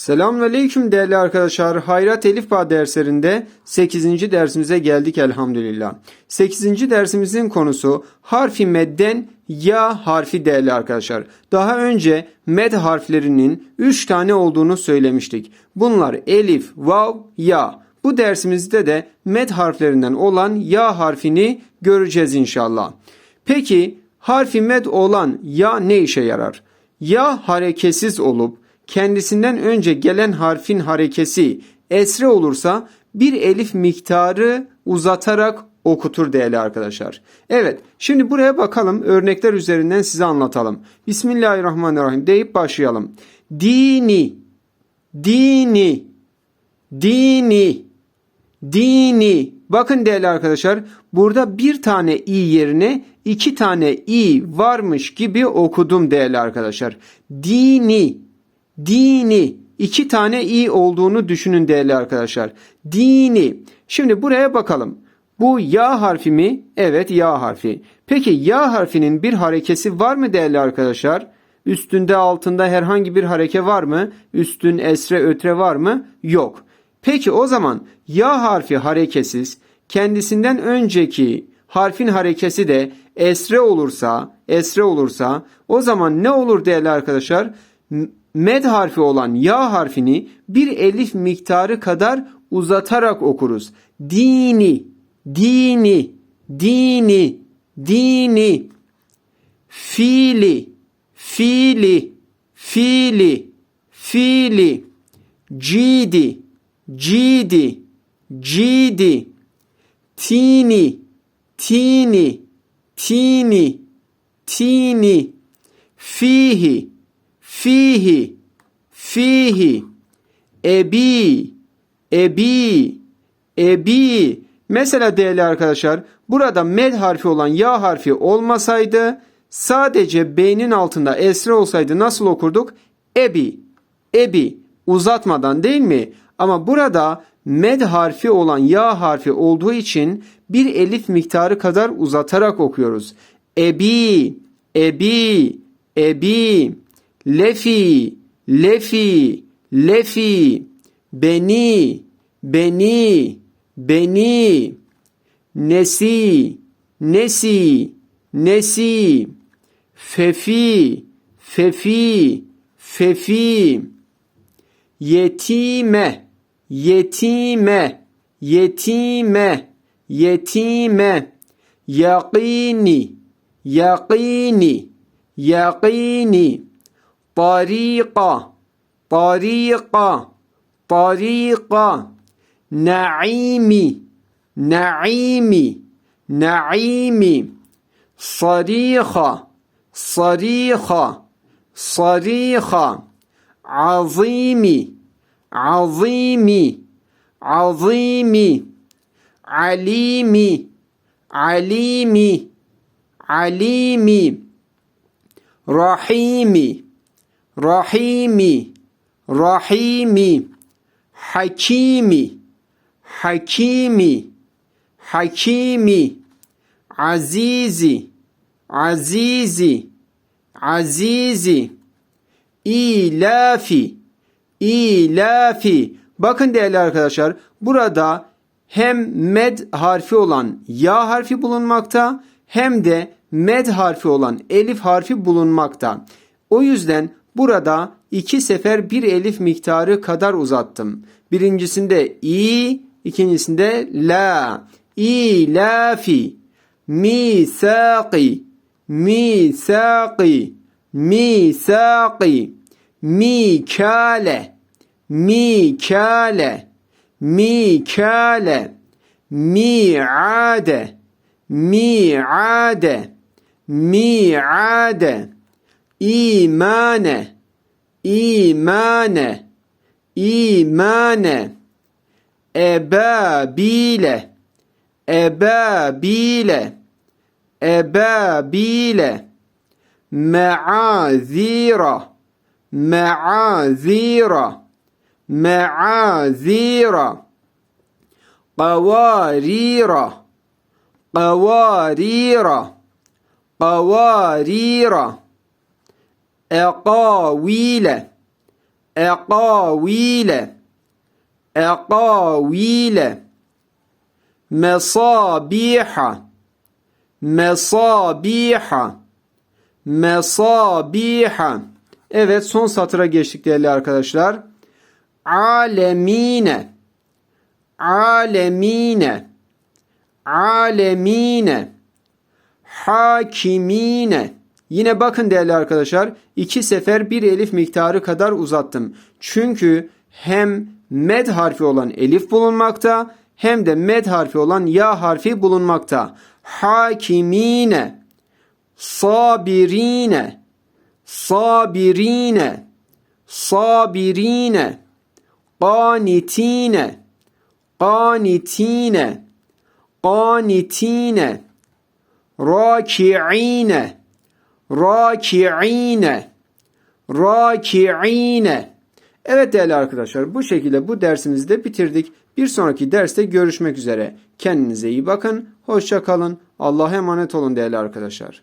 Selamünaleyküm değerli arkadaşlar. Hayrat Elif Bağ derslerinde 8. dersimize geldik elhamdülillah. 8. dersimizin konusu harfi medden ya harfi değerli arkadaşlar. Daha önce med harflerinin 3 tane olduğunu söylemiştik. Bunlar elif, vav, ya. Bu dersimizde de med harflerinden olan ya harfini göreceğiz inşallah. Peki harfi med olan ya ne işe yarar? Ya hareketsiz olup kendisinden önce gelen harfin harekesi esre olursa bir elif miktarı uzatarak okutur değerli arkadaşlar. Evet şimdi buraya bakalım örnekler üzerinden size anlatalım. Bismillahirrahmanirrahim deyip başlayalım. Dini, dini, dini, dini. Bakın değerli arkadaşlar burada bir tane i yerine iki tane i varmış gibi okudum değerli arkadaşlar. Dini, dini iki tane i olduğunu düşünün değerli arkadaşlar. Dini. Şimdi buraya bakalım. Bu ya harfi mi? Evet ya harfi. Peki ya harfinin bir harekesi var mı değerli arkadaşlar? Üstünde altında herhangi bir hareke var mı? Üstün esre ötre var mı? Yok. Peki o zaman ya harfi hareketsiz kendisinden önceki harfin harekesi de esre olursa, esre olursa o zaman ne olur değerli arkadaşlar? Med harfi olan ya harfini bir elif miktarı kadar uzatarak okuruz. Dini, dini, dini, dini. Fiili, fiili, fiili, fiili. Cidi, cidi, cidi. Tini, tini, tini, tini. Fihi, fihi, fihi, ebi, ebi, ebi. Mesela değerli arkadaşlar burada med harfi olan ya harfi olmasaydı sadece b'nin altında esre olsaydı nasıl okurduk? Ebi, ebi uzatmadan değil mi? Ama burada med harfi olan ya harfi olduğu için bir elif miktarı kadar uzatarak okuyoruz. Ebi, ebi, ebi lefi, lefi, lefi, beni, beni, beni, nesi, nesi, nesi, fefi, fefi, fefi, yetime, yetime, yetime, yetime, yaqini, yaqini, yaqini, طريقة طريقة طريقة نعيمي نعيمي نعيمي صريخة صريخة صريخة عظيمي عظيمي عظيمي عليمي عليمي عليمي رحيمي Rahimi, Rahimi, Hakimi, Hakimi, Hakimi, Azizi, Azizi, Azizi, İlafi, İlafi. Bakın değerli arkadaşlar burada hem med harfi olan ya harfi bulunmakta hem de med harfi olan elif harfi bulunmakta. O yüzden Burada iki sefer bir elif miktarı kadar uzattım. Birincisinde i, ikincisinde la. İlafi, misaqi, misaqi, misaqi, mikale, mikale, mikale, mi'ade, mi'ade, mi'ade imane. İmane. İmane. Ebabile. Ebabile. Ebabile. Meazira. Meazira. Meazira. Qavarira qavarira qavarira Ekavile Ekavile Ekavile Mesabiha. Mesabiha. Mesabiha. Evet son satıra geçtik değerli arkadaşlar. Alemine. Alemine. Alemine. Hakimine. Yine bakın değerli arkadaşlar iki sefer bir elif miktarı kadar uzattım. Çünkü hem med harfi olan elif bulunmakta hem de med harfi olan ya harfi bulunmakta. Hakimine sabirine sabirine sabirine qanitine qanitine qanitine raki'ine raki'ine raki'ine Evet değerli arkadaşlar bu şekilde bu dersimizi de bitirdik. Bir sonraki derste görüşmek üzere. Kendinize iyi bakın. Hoşça kalın. Allah'a emanet olun değerli arkadaşlar.